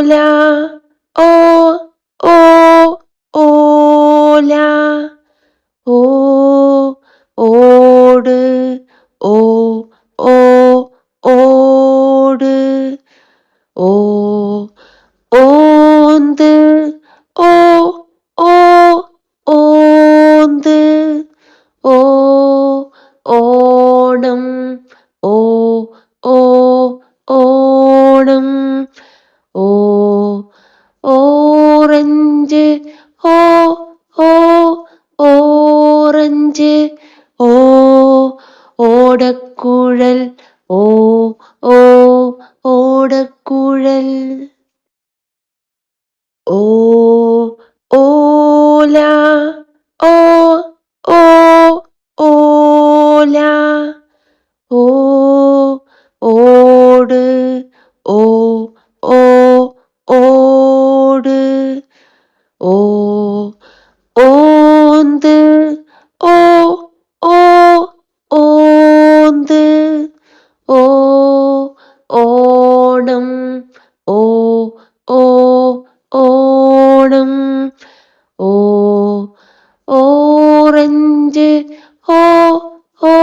ഓല ഓ ഓ ഓല ഓ ഓട് ഓ ഓ ഓട് ഓ ഓന്ത് ഓ ഓ ഓന്ത് ഓ ഓണം ഓ ഓ ഓണം ഓ ഓറഞ്ച് ഓ ഓ ഓറഞ്ച് ഓ ഓടക്കുഴൽ ഓ ഓ ഓടക്കുഴൽ. ഓ ഓല ഓ ഓ ഓല ഓ ഓ ഓന്ത് ഓ ഓ ഓന്ത് ഓ ഓണം ഓ ഓ ഓണം ഓ ഓറഞ്ച് ഓ ഓ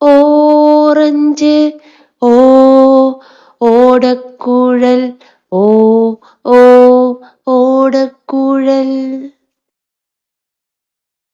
ഓറഞ്ച് ഓ ഓടക്കുഴൽ ഓ ഓ ഓടക്കുഴൽ.